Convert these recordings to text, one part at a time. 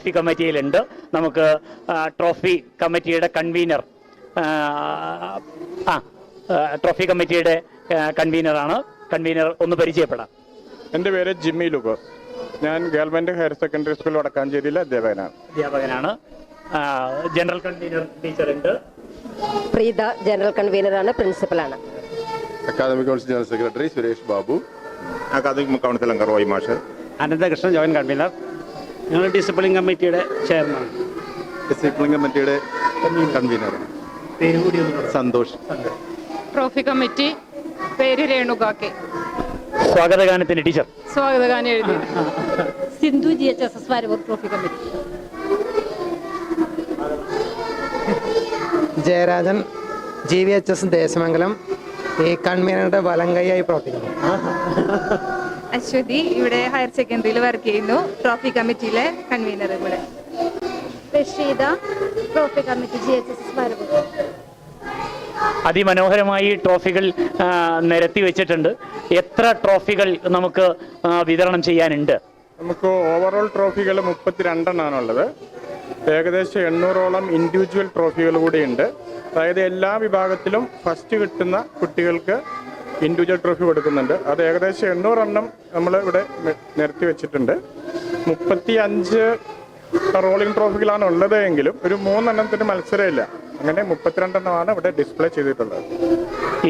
Trophy കമ്മിറ്റിയിലുണ്ട് നമുക്ക് trophy കമ്മിറ്റിയുടെ convener ആ, ട്രോഫി കമ്മിറ്റിയുടെ കൺവീനറാണ് കൺവീനർ ഒന്ന് പരിചയപ്പെടാം. എന്റെ പേര് ജിമ്മി ലുക്ക് ഞാൻ ഗവൺമെന്റ് ഹയർ സെക്കൻഡറി സ്കൂൾ വടക്കാഞ്ചേരിയിലെ അധ്യാപകനാണ്. അധ്യാപകനാണ്. ജനറൽ കൺവീനർ ടീച്ചറുണ്ട് പ്രീത ജനറൽ കൺവീനറാണ് പ്രിൻസിപ്പലാണ് academic council general secretary Suresh Babu. Academic council അംഗം റോയ് മാഷ്. അനന്തകൃഷ്ണൻ ജോയിന്റ് കൺവീനർ ഞങ്ങൾ ഡിസിപ്ലിൻ കമ്മിറ്റിയുടെ ചെയർമാൻ ഡിസിപ്ലിൻ കമ്മിറ്റിയുടെ കൺവീനർ സന്തോഷ്. ട്രോഫി കമ്മിറ്റി പേര് രേണുകാക്കെ. സ്വാഗതഗാനത്തിന്റെ ടീച്ചർ സ്വാഗതഗാനം എഴുതി. Sindhu G H S S Varavoor trophy committee Jayarajan G V H S Desamangalam ഈ കൺവീനറുടെ വലം കൈയായി പ്രവർത്തിക്കുന്നു. അശ്വതി ഇവിടെ ഹയർ സെക്കൻഡറിയിൽ വർക്ക് ചെയ്യുന്നു. ട്രോഫി കമ്മിറ്റിയിലെ കൺവീനർ ഇവിടെ. Rasheeda trophy committee G H S അതിമനോഹരമായി ട്രോഫികൾ നിരത്തി വെച്ചിട്ടുണ്ട്. എത്ര ട്രോഫികൾ നമുക്ക് വിതരണം ചെയ്യാനുണ്ട്? നമുക്ക് ഓവറോൾ ട്രോഫികൾ മുപ്പത്തിരണ്ടെണ്ണാണുള്ളത്. ഏകദേശം എണ്ണൂറോളം ഇൻഡിവിജ്വൽ ട്രോഫികൾ കൂടിയുണ്ട്. അതായത് എല്ലാ വിഭാഗത്തിലും ഫസ്റ്റ് കിട്ടുന്ന കുട്ടികൾക്ക് ഇൻഡിവിജ്വൽ ട്രോഫി കൊടുക്കുന്നുണ്ട്. അത് ഏകദേശം എണ്ണൂറെണ്ണം നമ്മൾ ഇവിടെ നിരത്തി വെച്ചിട്ടുണ്ട്. മുപ്പത്തി അഞ്ച് റോളിംഗ് ട്രോഫികളാണ് ഉള്ളത് എങ്കിലും ഒരു മൂന്നെണ്ണത്തിന് മത്സരമില്ല. അങ്ങനെ മുപ്പത്തിരണ്ടെണ്ണമാണ് ഇവിടെ ഡിസ്പ്ലേ ചെയ്തിട്ടുള്ളത്.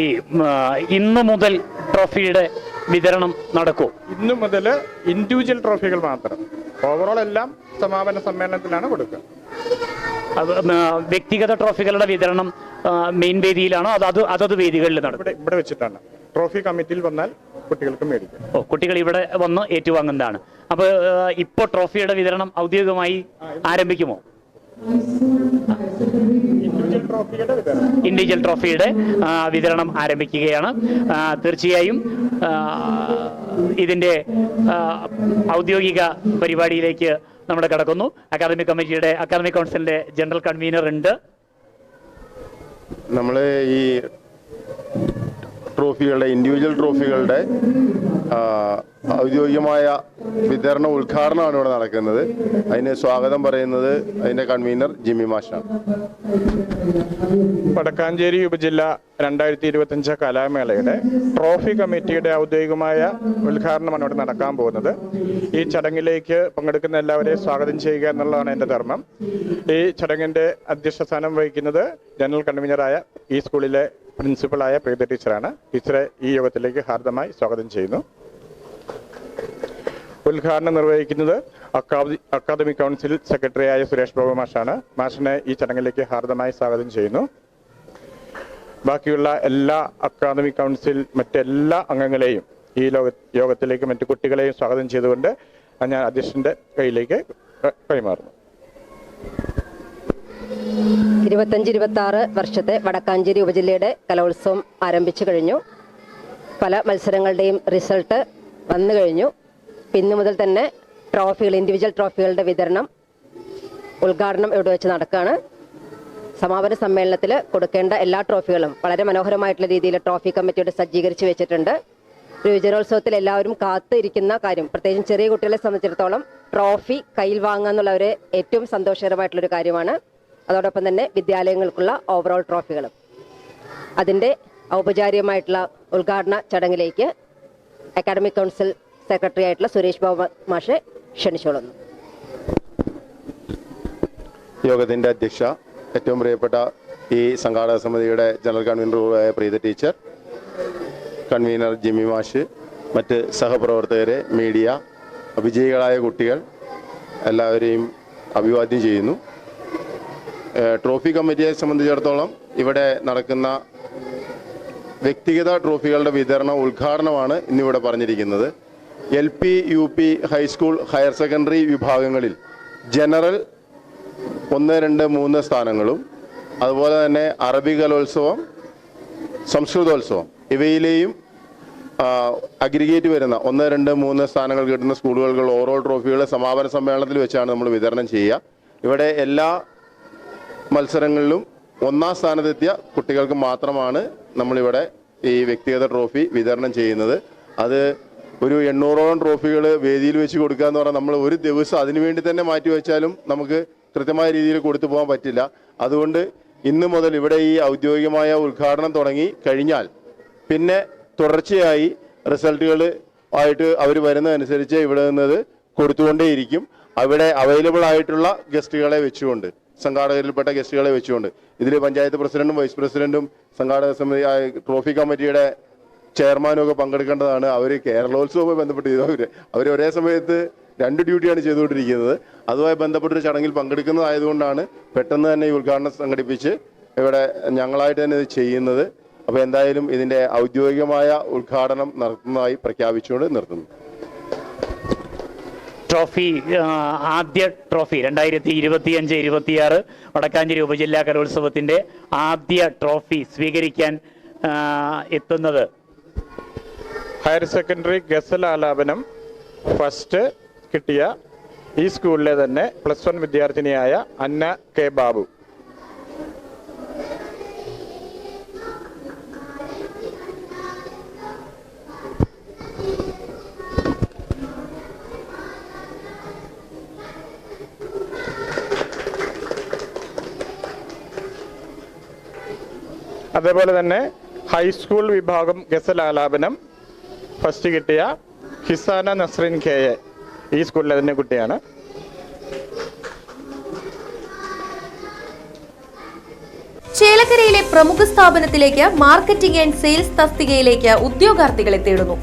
ഈ ഇന്ന് മുതൽ ട്രോഫിയുടെ വിതരണം നടക്കും. ഇന്നു മുതൽ ഇൻഡിവിജ്വൽ ട്രോഫികൾ മാത്രം. ഓവറോൾ എല്ലാം സമാപന സമ്മേളനത്തിലാണ് കൊടുക്കുക. വ്യക്തിഗത ട്രോഫികളുടെ വിതരണം മെയിൻ വേദിയിലാണോ? അത് അത് അതത് വേദികളിൽ നടക്കും. ഇവിടെ വെച്ചിട്ടാണ്. ട്രോഫി കമ്മിറ്റിയിൽ വന്നാൽ കുട്ടികൾക്ക് മേടിക്കും. ഓ കുട്ടികൾ ഇവിടെ വന്ന് ഏറ്റുവാങ്ങുന്നതാണ്. അപ്പോൾ ഇപ്പോൾ ട്രോഫിയുടെ വിതരണം ഔദ്യോഗികമായി ആരംഭിക്കുമോ? ഇൻഡിവിജ്വൽ ട്രോഫിയുടെ വിതരണം. ഇൻഡിവിജ്വൽ ട്രോഫിയുടെ ആ, ആരംഭിക്കുകയാണ്. തീർച്ചയായും ഇതിന്റെ ഇതിന്റെ ഔദ്യോഗിക പരിപാടിയിലേക്ക് നമ്മൾ കടക്കുന്നു. അക്കാദമിക് കമ്മിറ്റിയുടെ അക്കാദമിക് കൗൺസിലിന്റെ ജനറൽ കൺവീനർ ഉണ്ട്. നമ്മൾ ഈ ട്രോഫികളുടെ ഇൻഡിവിജ്വൽ ട്രോഫികളുടെ ഔദ്യോഗികമായ വിതരണ ഉദ്ഘാടനമാണ് ഇവിടെ നടക്കുന്നത്. അതിന് സ്വാഗതം പറയുന്നത് അതിന്റെ കൺവീനർ ജിമ്മി മാഷാണ്. വടക്കാഞ്ചേരി ഉപജില്ല രണ്ടായിരത്തി ഇരുപത്തി അഞ്ച് കലാമേളയുടെ ട്രോഫി കമ്മിറ്റിയുടെ ഔദ്യോഗികമായ ഉദ്ഘാടനമാണ് ഇവിടെ നടക്കാൻ പോകുന്നത്. ഈ ചടങ്ങിലേക്ക് പങ്കെടുക്കുന്ന എല്ലാവരെയും സ്വാഗതം ചെയ്യുക എന്നുള്ളതാണ് എന്റെ ധർമ്മം. ഈ ചടങ്ങിന്റെ അധ്യക്ഷ സ്ഥാനം വഹിക്കുന്നത് ജനറൽ കൺവീനറായ ഈ സ്കൂളിലെ പ്രിൻസിപ്പളായ പ്രീത ടീച്ചറാണ്. ടീച്ചറെ ഈ യോഗത്തിലേക്ക് ഹാർദമായി സ്വാഗതം ചെയ്യുന്നു. ഉദ്ഘാടനം നിർവഹിക്കുന്നത് അക്കാദി അക്കാദമിക് കൗൺസിൽ സെക്രട്ടറിയായ സുരേഷ് ബാബു മാഷാണ്. മാഷിനെ ഈ ചടങ്ങിലേക്ക് ഹാർദമായി സ്വാഗതം ചെയ്യുന്നു. ബാക്കിയുള്ള എല്ലാ അക്കാദമിക് കൗൺസിൽ മറ്റെല്ലാ അംഗങ്ങളെയും ഈ ലോക യോഗത്തിലേക്ക് മറ്റു കുട്ടികളെയും സ്വാഗതം ചെയ്തുകൊണ്ട് ഞാൻ അധ്യക്ഷന്റെ കയ്യിലേക്ക് കൈമാറുന്നു. ഇരുപത്തഞ്ച് ഇരുപത്തി ആറ് വർഷത്തെ വടക്കാഞ്ചേരി ഉപജില്ലയുടെ കലോത്സവം ആരംഭിച്ചു കഴിഞ്ഞു. പല മത്സരങ്ങളുടെയും റിസൾട്ട് വന്നു കഴിഞ്ഞു. പിന്നു മുതൽ തന്നെ ട്രോഫികൾ ഇൻഡിവിജ്വൽ ട്രോഫികളുടെ വിതരണം ഉദ്ഘാടനം ഇവിടെ വെച്ച് നടക്കുകയാണ്. സമാപന സമ്മേളനത്തിൽ കൊടുക്കേണ്ട എല്ലാ ട്രോഫികളും വളരെ മനോഹരമായിട്ടുള്ള രീതിയിൽ ട്രോഫി കമ്മിറ്റിയോട് സജ്ജീകരിച്ച് വെച്ചിട്ടുണ്ട്. യുവജനോത്സവത്തിൽ എല്ലാവരും കാത്തിരിക്കുന്ന കാര്യം പ്രത്യേകിച്ചും ചെറിയ കുട്ടികളെ സംബന്ധിച്ചിടത്തോളം ട്രോഫി കയ്യിൽ വാങ്ങുക എന്നുള്ളവരെ ഏറ്റവും സന്തോഷകരമായിട്ടുള്ളൊരു കാര്യമാണ്. അതോടൊപ്പം തന്നെ വിദ്യാലയങ്ങൾക്കുള്ള ഓവറോൾ ട്രോഫികളും അതിന്റെ ഔപചാരികമായിട്ടുള്ള ഉദ്ഘാടന ചടങ്ങിലേക്ക് അക്കാഡമിക് കൗൺസിൽ സെക്രട്ടറി ആയിട്ടുള്ള സുരേഷ് ബാബു മാഷെ ക്ഷണിച്ചോളുന്നു യോഗത്തിന്റെ അധ്യക്ഷ ഏറ്റവും പ്രിയപ്പെട്ട ഈ സംഘാടക സമിതിയുടെ ജനറൽ കൺവീനറായ പ്രീത ടീച്ചർ കൺവീനർ ജിമ്മി മാഷ് മറ്റ് സഹപ്രവർത്തകരെ മീഡിയ വിജയികളായ കുട്ടികൾ എല്ലാവരെയും അഭിവാദ്യം ചെയ്യുന്നു. ട്രോഫി കമ്മിറ്റിയെ സംബന്ധിച്ചിടത്തോളം ഇവിടെ നടക്കുന്ന വ്യക്തിഗത ട്രോഫികളുടെ വിതരണ ഉദ്ഘാടനമാണ് ഇന്നിവിടെ പറഞ്ഞിരിക്കുന്നത്. L P U P high school higher secondary വിഭാഗങ്ങളിൽ ജനറൽ ഒന്ന് രണ്ട് മൂന്ന് സ്ഥാനങ്ങളും അതുപോലെ തന്നെ അറബി കലോത്സവം സംസ്കൃതോത്സവം ഇവയിലെയും അഗ്രിഗേറ്റ് വരുന്ന ഒന്ന് രണ്ട് മൂന്ന് സ്ഥാനങ്ങൾ കിട്ടുന്ന സ്കൂളുകൾക്കുള്ള ഓരോ ട്രോഫികളെ സമാപന സമ്മേളനത്തിൽ വെച്ചാണ് നമ്മൾ വിതരണം ചെയ്യുക. ഇവിടെ എല്ലാ മത്സരങ്ങളിലും ഒന്നാം സ്ഥാനത്തെത്തിയ കുട്ടികൾക്ക് മാത്രമാണ് നമ്മളിവിടെ ഈ വ്യക്തിഗത ട്രോഫി വിതരണം ചെയ്യുന്നത്. അത് ഒരു എണ്ണൂറോളം ട്രോഫികൾ വേദിയിൽ വെച്ച് കൊടുക്കുക എന്ന് പറഞ്ഞാൽ നമ്മൾ ഒരു ദിവസം അതിനു വേണ്ടി തന്നെ മാറ്റി വെച്ചാലും നമുക്ക് കൃത്യമായ രീതിയിൽ കൊടുത്തു പോകാൻ പറ്റില്ല. അതുകൊണ്ട് ഇന്ന് മുതൽ ഇവിടെ ഈ ഔദ്യോഗികമായ ഉദ്ഘാടനം തുടങ്ങി കഴിഞ്ഞാൽ പിന്നെ തുടർച്ചയായി റിസൾട്ടുകൾ ആയിട്ട് അവർ വരുന്നതനുസരിച്ച് ഇവിടെ നിന്നത് കൊടുത്തുകൊണ്ടേയിരിക്കും. അവിടെ അവൈലബിൾ ആയിട്ടുള്ള ഗസ്റ്റുകളെ വെച്ചുകൊണ്ട്. സംഘാടകരിൽപ്പെട്ട ഗസ്റ്റുകളെ വെച്ചുകൊണ്ട്. ഇതിൽ പഞ്ചായത്ത് പ്രസിഡന്റും വൈസ് പ്രസിഡന്റും സംഘാടക സമിതി ട്രോഫി കമ്മിറ്റിയുടെ ചെയർമാനും ഒക്കെ പങ്കെടുക്കേണ്ടതാണ്. അവർ കേരളോത്സവവുമായി ബന്ധപ്പെട്ട് ചെയ്തു. അവർ അവർ ഒരേ സമയത്ത് രണ്ട് ഡ്യൂട്ടിയാണ് ചെയ്തുകൊണ്ടിരിക്കുന്നത്. അതുമായി ബന്ധപ്പെട്ടൊരു ചടങ്ങിൽ പങ്കെടുക്കുന്നതായതുകൊണ്ടാണ് പെട്ടെന്ന് തന്നെ ഈ ഉദ്ഘാടനം സംഘടിപ്പിച്ച് ഇവിടെ ഞങ്ങളായിട്ട് തന്നെ ഇത് ചെയ്യുന്നത്. അപ്പോൾ എന്തായാലും ഇതിന്റെ ഔദ്യോഗികമായ ഉദ്ഘാടനം നടത്തുന്നതായി പ്രഖ്യാപിച്ചുകൊണ്ട് നിർത്തുന്നു. ട്രോഫി ആദ്യ ട്രോഫി രണ്ടായിരത്തി ഇരുപത്തി അഞ്ച് ഇരുപത്തിയാറ് വടക്കാഞ്ചേരി ഉപജില്ലാ കലോത്സവത്തിന്റെ ആദ്യ ട്രോഫി സ്വീകരിക്കാൻ എത്തുന്നത്. ഹയർ സെക്കൻഡറി ഗസൽ ആലാപനം ഫസ്റ്റ് കിട്ടിയ ഈ സ്കൂളിലെ തന്നെ പ്ലസ് വൺ വിദ്യാർത്ഥിനിയായ അന്ന കെ ബാബു. അതേപോലെ തന്നെ ഹൈസ്കൂൾ വിഭാഗം ഗസൽ ആലാപനം ഫസ്റ്റ് കിട്ടിയ ഹിസാന നസ്രിൻ കെ എ ഈ സ്കൂളിലെ തന്നെ കുട്ടിയാണ്. ചേലക്കരയിലെ പ്രമുഖ സ്ഥാപനത്തിലേക്ക് മാർക്കറ്റിംഗ് ആൻഡ് സെയിൽസ് തസ്തികയിലേക്ക് ഉദ്യോഗാർത്ഥികളെ തേടുന്നു.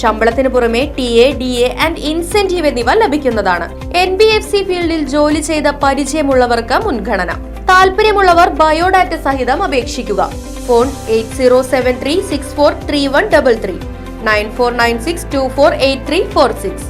ശമ്പളത്തിന് പുറമെ T A D A and incentive എന്നിവ ലഭിക്കുന്നതാണ്. എൻ ബി എഫ് സി ഫീൽഡിൽ ജോലി ചെയ്ത പരിചയമുള്ളവർക്ക് മുൻഗണന. താല്പര്യമുള്ളവർ ബയോഡാറ്റ സഹിതം അപേക്ഷിക്കുക. phone eight zero seven three six four three one double three nine four nine six two four eight three four six